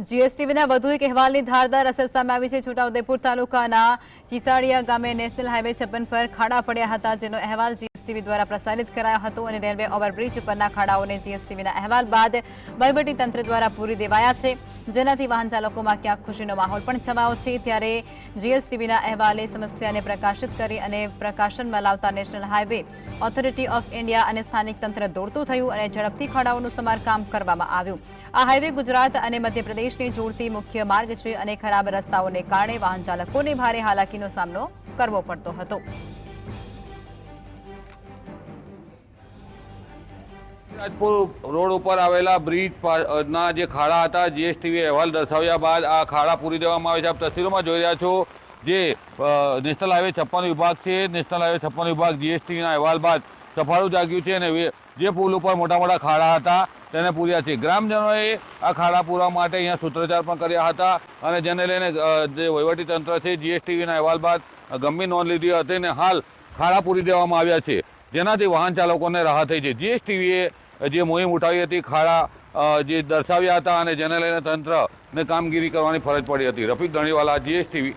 જીએસટીવીના વધુ એક અહેવાલની ધારદાર અસર સામે આવી છે. છોટાઉદેપુર તાલુકાના ચીસાડિયા ગામે નેશનલ હાઈવે છપ્પન પર ખાડા પડ્યા હતા, જેનો અહેવાલ જીએસટીવી દ્વારા પ્રસારિત કરાયો હતો અને રેલવે ઓવરબ્રિજ પરના ખાડાઓને જીએસટીવીના અહેવાલ બાદ તંત્ર દ્વારા પૂરી દેવાયા છે. જેનાથી વાહન ચાલકોમાં ક્યાંક ખુશીનો માહોલ પણ છવાયો છે. ત્યારે જીએસટીવીના અહેવાલે સમસ્યાને પ્રકાશિત કરી અને પ્રકાશનમાં લાવતા national highway authority of India અને સ્થાનિક તંત્ર દોડતું થયું અને ઝડપથી ખાડાઓનું સમારકામ કરવામાં આવ્યું. આ હાઈવે ગુજરાત અને મધ્યપ્રદેશને જોડતી મુખ્ય માર્ગ છે અને ખરાબ રસ્તાઓને કારણે વાહન ચાલકોને ભારે હાલાકીનો સામનો કરવો પડતો હતો. રાજપુર રોડ ઉપર આવેલા બ્રિજ ના જે ખાડા હતા જીએસટીવી અહેવાલ દર્શાવ્યા બાદ આ ખાડા પૂરી દેવામાં આવે છે. આપ તસવીરોમાં જોઈ રહ્યા છો જે નેશનલ હાઈવે છપ્પન વિભાગ છે. નેશનલ હાઈવે છપ્પન વિભાગ જીએસટીના અહેવાલ બાદ સફાળું જાગ્યું છે અને જે પુલ ઉપર મોટા મોટા ખાડા હતા તેને પૂર્યા છે. ગ્રામજનોએ આ ખાડા પૂરવા માટે અહીંયા સૂત્રોચ્ચાર પણ કર્યા હતા અને જેને લઈને જે તંત્ર છે જીએસટીવીના અહેવાલ બાદ ગંભીર નોંધ લીધી હતી અને હાલ ખાડા પૂરી દેવામાં આવ્યા છે. જેનાથી વાહન ચાલકોને રાહત થઈ છે. જીએસટીવીએ જે મુહિમ ઉઠાવી હતી, ખાડા જે દર્શાવ્યા હતા અને જેને લઈને તંત્રને કામગીરી કરવાની ફરજ પડી હતી. રફીક ધણીવાલા, જીએસટીવી